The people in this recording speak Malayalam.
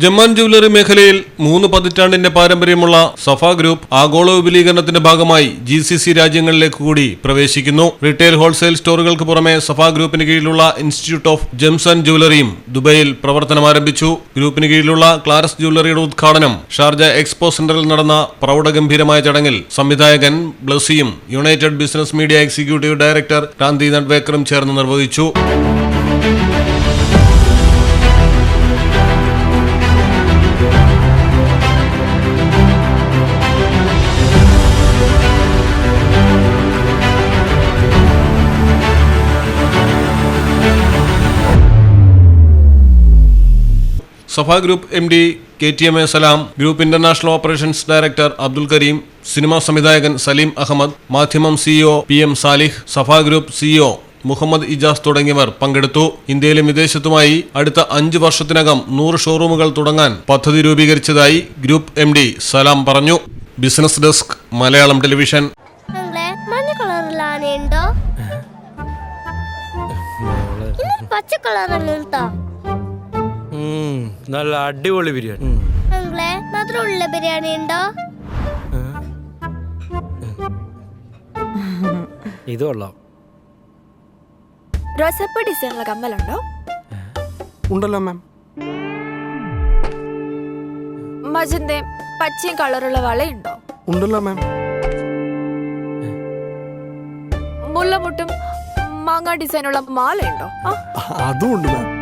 ജമ്മാൻ ജുവലറി മേഖലയിൽ മൂന്ന് പതിറ്റാണ്ടിന്റെ പാരമ്പര്യമുള്ള സഫ ഗ്രൂപ്പ് ആഗോള വിപുലീകരണത്തിന്റെ ഭാഗമായി ജി സി സി രാജ്യങ്ങളിലേക്ക് കൂടി പ്രവേശിക്കുന്നു. റീറ്റെയിൽ ഹോൾസെയിൽ സ്റ്റോറുകൾക്ക് പുറമെ സഫ ഗ്രൂപ്പിന് കീഴിലുള്ള ഇൻസ്റ്റിറ്റ്യൂട്ട് ഓഫ് ജെംസ് ആൻഡ് ജുവലറിയും ദുബൈയിൽ പ്രവർത്തനം ആരംഭിച്ചു. ഗ്രൂപ്പിന് കീഴിലുള്ള ക്ലാരസ് ജുവലറിയുടെ ഉദ്ഘാടനം ഷാർജ എക്സ്പോ സെന്ററിൽ നടന്ന പ്രൗഢഗംഭീരമായ ചടങ്ങിൽ സംവിധായകൻ ബ്ലസിയും United Business Media executive director Kranti നഡ്വേക്കറും ചേർന്ന് നിർവഹിച്ചു. Safa group M D K T M A Salam group international operations director Abdul Karim cinema സംവിധായകൻ Salim Ahmed Madhyamam CEO P M Salih Safa group CEO Muhammad Ijas തുടങ്ങിയവർ പങ്കെടുത്തു. ഇന്ത്യയിലും വിദേശത്തുമായി അടുത്ത അഞ്ച് വർഷത്തിനകം നൂറ് ഷോറൂമുകൾ തുടങ്ങാൻ പദ്ധതി രൂപീകരിച്ചതായി ഗ്രൂപ്പ് എം ഡി സലാം പറഞ്ഞു. Business desk Malayalam television. പച്ച നല്ല അടിപൊളി ബിരിയാണി. മധുരമുള്ള ബിരിയാണി ഉണ്ടോ? ഇത് കൊള്ളാം. റോസപ്പ് ഡിസൈനുള്ള കമ്മലുണ്ടോ? ഉണ്ടല്ലോ മാം. മജന്തയും പച്ചയും കളറുള്ള വളയുണ്ടോ? ഉണ്ടല്ലോ മാം. മുല്ലമുട്ടും മാങ്ങ ഡിസൈനുള്ള മാലയുണ്ടോ? അതും ഉണ്ട് മാം.